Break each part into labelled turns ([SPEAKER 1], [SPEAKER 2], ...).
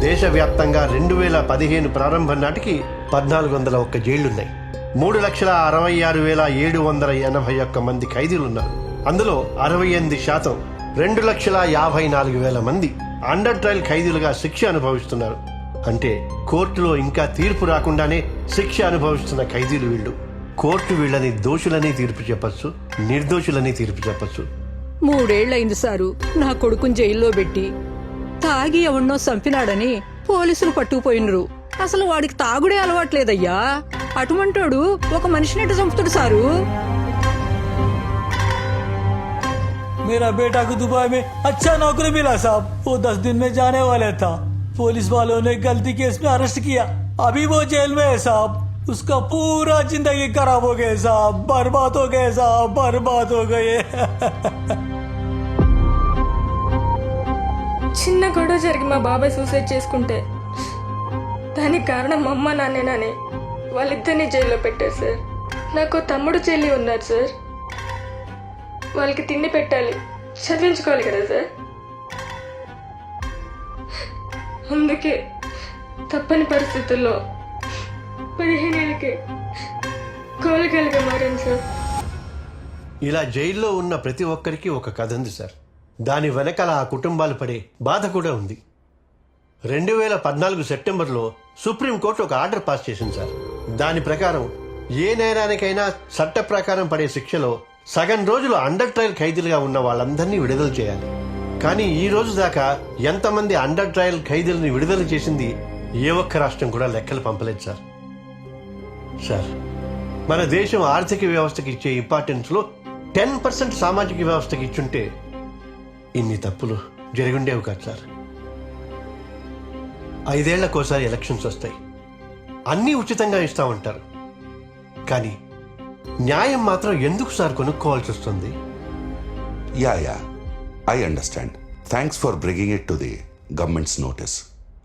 [SPEAKER 1] దేశవ్యాప్తంగా రెండు వేల పదిహేను ప్రారంభం నాటికి పద్నాలుగు వందల ఒక్క జైళ్ళున్నాయి మూడు లక్షల అరవై ఆరు వేల ఏడు వందల ఎనభై ఒక్క మంది ఖైదీలున్నారు. అందులో అరవై ఎనిమిది శాతం రెండు లక్షల యాభై నాలుగు వేల మంది అండర్ ట్రయల్ ఖైదీలుగా శిక్ష అనుభవిస్తున్నారు. అంటే కోర్టులో ఇంకా తీర్పు రాకుండానే శిక్ష అనుభవిస్తున్న ఖైదీలు వీళ్ళు. కోర్టు వీళ్ళని దోషులని తీర్పు చెప్పచ్చు నిర్దోషులని తీర్పు చెప్పచ్చు.
[SPEAKER 2] మూడేళ్ళైంది సారు. నా కొడుకుని జైల్లో పెట్టి తాగి ఎవన్నో చంపినాడని పోలీసులు పట్టుకుపోయినరు అసలు వాడికి తాగుడే అలవాట్లేదయ్యా అటువంటోడు ఒక మనిషిని ఎట్ట చంపుతాడు సారు
[SPEAKER 3] मेरा बेटा को दुबई में अच्छा नौकरी मिला साहब वो दस दिन में जाने वाला था पुलिस वालों ने गलती केस में अरेस्ट किया अभी वो जेल में है साहब उसका पूरा जिंदगी खराब हो गया साहब बर्बाद हो गए साहब बर्बाद हो गए
[SPEAKER 4] చిన్న గొడవ జరిగి మా బాబాయ్ సూసైడ్ చేసుకుంటే దానికి కారణం మా అమ్మ నాన్నేనని వాళ్ళిద్దరిని జైల్లో పెట్టారు సార్. నాకు తమ్ముడు చెల్లి ఉన్నారు సార్. వాళ్ళకి తిండి పెట్టాలి చదివించుకోవాలి కదా సార్. అందుకే తప్పని పరిస్థితుల్లో పదిహేనేళ్ళకి కోలికలుగా మారాను సార్.
[SPEAKER 1] ఇలా జైల్లో ఉన్న ప్రతి ఒక్కరికి ఒక కథ ఉంది సార్. దాని వెనకాల ఆ కుటుంబాలు పడే బాధ కూడా ఉంది. రెండు వేల పద్నాలుగు సెప్టెంబర్లో సుప్రీంకోర్టు ఒక ఆర్డర్ పాస్ చేసింది సార్. దాని ప్రకారం ఏ నేరానికైనా చట్ట ప్రకారం పడే శిక్షలో సగం రోజులు అండర్ ట్రయల్ ఖైదీలుగా ఉన్న వాళ్ళందరినీ విడుదల చేయాలి. కానీ ఈ రోజు దాకా ఎంతమంది అండర్ ట్రయల్ ఖైదీలను విడుదల చేసింది ఏ ఒక్క రాష్ట్రం కూడా లెక్కలు పంపలేదు సార్. సార్ మన దేశం ఆర్థిక వ్యవస్థకి ఇచ్చే ఇంపార్టెన్స్లో టెన్ పర్సెంట్ సామాజిక వ్యవస్థకి ఇచ్చుంటే ఇన్ని తప్పులు జరిగుండేవి కాదు సార్ ఐదేళ్ళకోసారి ఎలక్షన్స్ వస్తాయి అన్నీ ఉచితంగా ఇస్తా ఉంటారు కానీ న్యాయం మాత్రం ఎందుకు సార్ కొనుక్కోవాల్సి వస్తుంది
[SPEAKER 5] Yeah, yeah. I understand. Thanks for bringing it to the government's notice.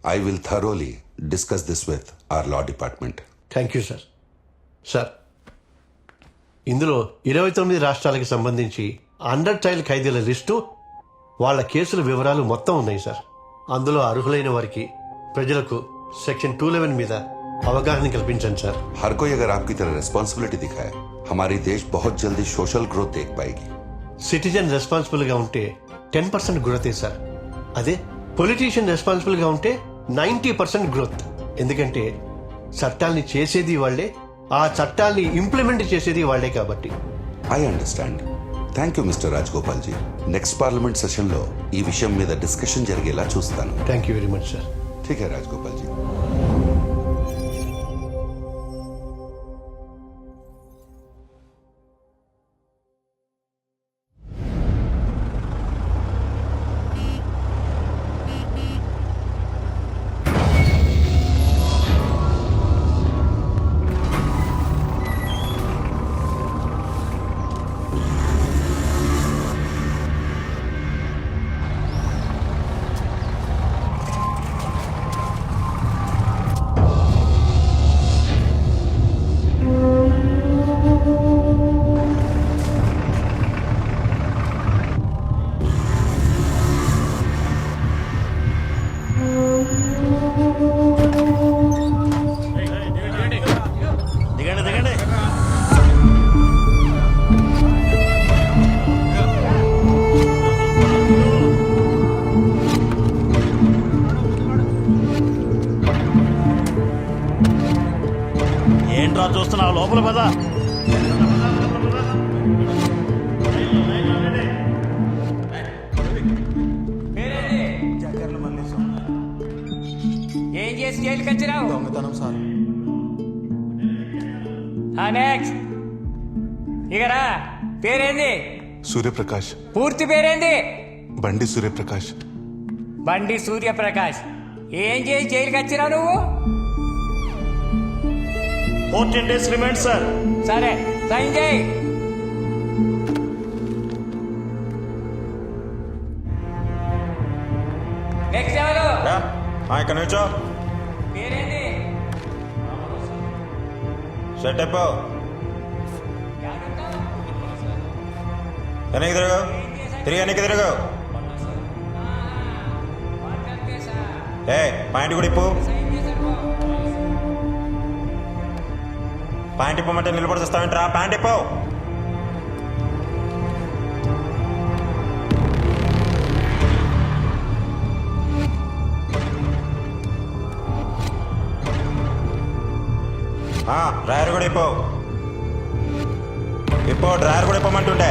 [SPEAKER 5] I will thoroughly discuss this with our law department.
[SPEAKER 1] Thank you sir sir ఇందులో ఇరవై తొమ్మిది రాష్ట్రాలకు సంబంధించి అండర్ ట్రయల్ ఖైదీల లిస్టు వాళ్ళ కేసుల వివరాలు మొత్తం ఉన్నాయి సార్ అందులో అర్హులైన వారికి ప్రజలకు సెక్షన్ టూ లెవెన్ మీద అవగాహన కల్పించండి సార్
[SPEAKER 5] हर कोई अगर आपकी तरह रिस्पॉन्सिबिलिटी दिखाए हमारी देश बहुत जल्दी सोशल ग्रोथ देख पाएगी
[SPEAKER 1] సిటిజన్ రెస్పాన్సిబుల్ గా ఉంటే టెన్ పర్సెంట్ గ్రోతే సార్ అదే పొలిటీషియన్ రెస్పాన్సిబుల్ గా ఉంటే నైంటీ పర్సెంట్ గ్రోత్ ఎందుకంటే చట్టాల్ని చేసేది వాళ్ళే ఆ చట్టాల్ని ఇంప్లిమెంట్ చేసేది వాళ్ళే కాబట్టి
[SPEAKER 5] I understand Thank you mister Rajagopalji next parliament సెషన్లో ఈ విషయం మీద డిస్కషన్ జరిగేలా చూస్తాను. Thank you very much
[SPEAKER 6] sir ఠీక్ హై రాజగోపాల్జీ లోపల పద.
[SPEAKER 7] ఏం చేసి జైలుకి వచ్చినావు?
[SPEAKER 3] దొంగతనం సార్.
[SPEAKER 7] నెక్స్ట్ ఇకరా పేరేంది?
[SPEAKER 8] సూర్యప్రకాష్.
[SPEAKER 7] పూర్తి పేరేంది?
[SPEAKER 8] బండి సూర్యప్రకాష్.
[SPEAKER 7] బండి సూర్యప్రకాష్. ఏం చేసి జైలుకి వచ్చినావు నువ్వు?
[SPEAKER 6] Fourteen days remind sir.
[SPEAKER 7] సరే సైన్ చేయి. నెక్స్ట్ ఎవరు?
[SPEAKER 9] ఇక్కడ నుంచో. వెనక్కి తిరిగి. వెనక్కి తిరగు. ఏ పాయింట్ కూడా ఇప్పు. ప్యాంట్ ఇప్పమంటే నిలబడి వస్తావేంట్రా పాయింట్ ఇప్పు. ఆ, డ్రైవర్ కూడా ఇప్పు. ఇప్పో డ్రైవర్ కూడా ఇప్పమంటుంటే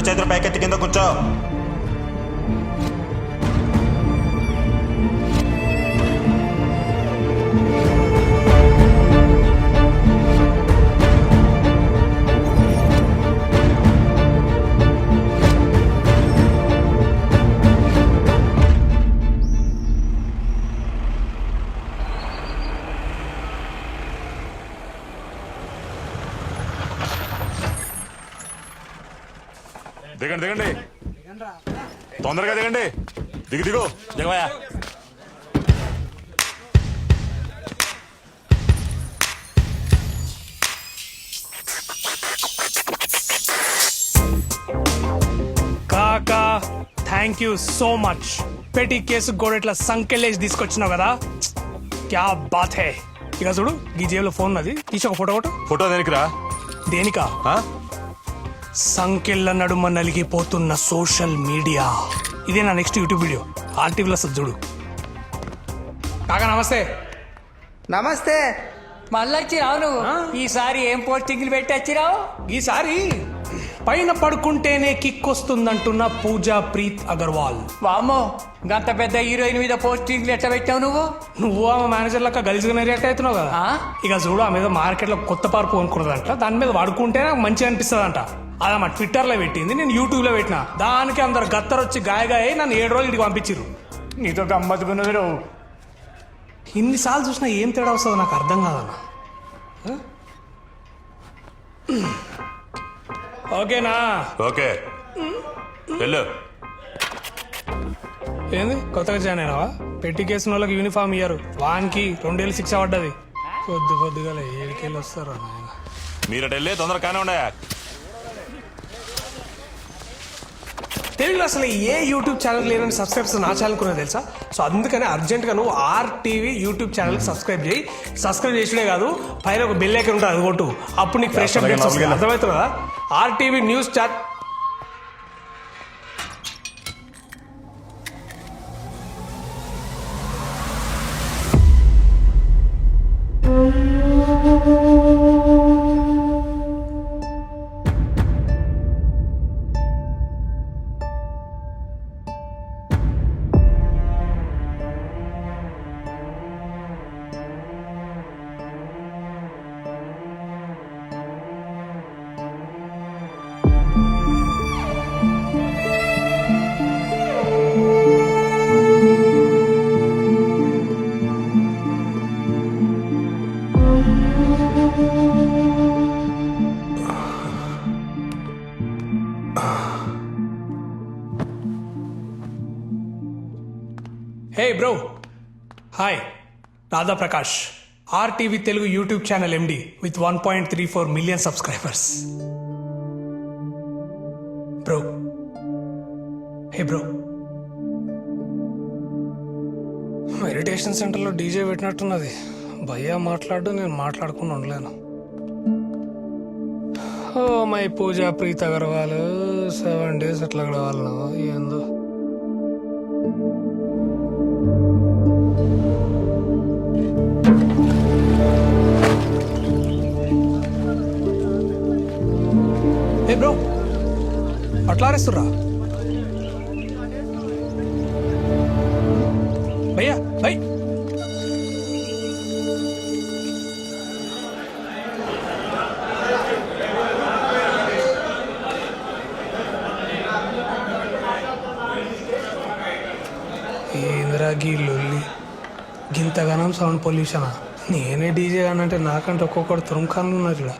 [SPEAKER 9] రెండు చేతులు పైకెత్తి కింద కూర్చో.
[SPEAKER 8] దిగండి దిగండి. తొందరగా దిగండి. దిగు దిగు.
[SPEAKER 6] దిగవయ్యా.
[SPEAKER 10] కాకా థ్యాంక్ యూ సో మచ్ పెట్టి కేసు కూడా ఇట్లా సంకెళ్ళేసి తీసుకొచ్చినావు కదా? క్యా బాత్ హే. ఇక చూడు ఈ జేబులో ఫోన్ అది తీసి ఒక ఫోటో కొట్టు.
[SPEAKER 8] ఫోటో దేనికిరా?
[SPEAKER 10] దేనికా? సంకెళ్ళ నడుమ నలిగిపోతున్న సోషల్ మీడియా. ఇదే నా నెక్స్ట్ యూట్యూబ్ వీడియో ఆర్టీవీలో చూడు. కాకా నమస్తే.
[SPEAKER 7] నమస్తే. మళ్ళీ వచ్చిరావు నువ్వు ఈసారి ఏం పోస్టింగ్లు పెట్టి వచ్చిరావు
[SPEAKER 10] ఈసారి పైన పడుకుంటేనే కిక్ వస్తుందంటున్న పూజా ప్రీత్ అగర్వాల్.
[SPEAKER 7] వామ్మో గంత పెద్ద హీరోయిన్ మీద పోస్టింగ్లు ఎట్లా పెట్టావు నువ్వు?
[SPEAKER 10] నువ్వు ఆమె మేనేజర్ లెక్క గలిజుగా రియాక్ట్ అవుతున్నావు కదా?
[SPEAKER 7] ఆ?
[SPEAKER 10] ఇక చూడు ఆమె మీద మార్కెట్లో కొత్త పార్పు కొనుక్కున్నదంట. దాని మీద వాడుకుంటే నాకు మంచిగా అనిపిస్తుంది అంట అది మా ట్విట్టర్లో పెట్టింది నేను యూట్యూబ్లో పెట్టిన. దానికి అందరు గత్తరు వచ్చి గాయగాయ నన్ను ఏడు రోజులు ఇంటికి పంపించారు
[SPEAKER 7] నీతో గమ్మత్తుకున్నది నువ్వు
[SPEAKER 10] ఇన్నిసార్లు చూసినా ఏం తేడా వస్తుందో నాకు అర్థం కాదన్న? ఓకేనా
[SPEAKER 8] ఓకే వెళ్ళు.
[SPEAKER 10] ఏంది? కొత్తగా జాయిన్ అయినావా? పెట్టి కేసిన వాళ్ళకి యూనిఫామ్ ఇయ్యారు. వానికి రెండేళ్ళు శిక్ష పడ్డది. పొద్దు పొద్దుగా ఏడికెళ్ళి వస్తారు నాయన.
[SPEAKER 8] మీరట వెళ్ళి తొందరగా కానీ ఉండే
[SPEAKER 10] తెలుగులో అసలు ఏ యూట్యూబ్ ఛానల్ లేదని సబ్స్క్రైబ్స్ నా ఛానల్ కూడా తెలుసా? సో అందుకని అర్జెంట్గా నువ్వు ఆర్టీవీ యూట్యూబ్ ఛానల్ సబ్స్క్రైబ్ చేయి. సబ్స్క్రైబ్ చేసుడే కాదు పైన ఒక బెల్ ఐకన్ ఉంటుంది అది కొట్టు. అప్పుడు నీకు ఫ్రెష్ అప్డేట్స్ వస్తాయి. అర్థమవుతుందా? RTV news chat hey bro hi Radha Prakash RTV Telugu YouTube channel MD with one point three four million subscribers bro hey bro meditation సెంటర్లో డీజే పెట్టినట్టున్నది. భయ్యా మాట్లాడు నేను మాట్లాడకుండా ఉండలేను. ఓ my Pooja Preet Agarwal seven days ఎట్లా గడవాలి ఏందో. ఏ బ్రో అట్లారేస్తుర్రా? భయ్యా భయ్. ఏంద్రా గీ లొల్లి? గింతగానం సౌండ్ పొల్యూషనా? నేనే డీజే అనంటే నాకంటే ఒక్కొక్కడు తురుంకాన్లు ఉన్నారు ఇక్కడ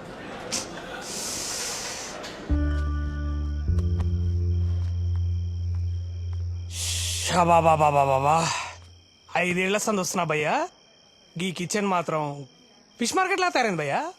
[SPEAKER 10] బాబా. ఐదేళ్ళ సందొస్తున్నా భయ్యా. గీ కిచెన్ మాత్రం ఫిష్ మార్కెట్లా తయారైంది భయ్యా?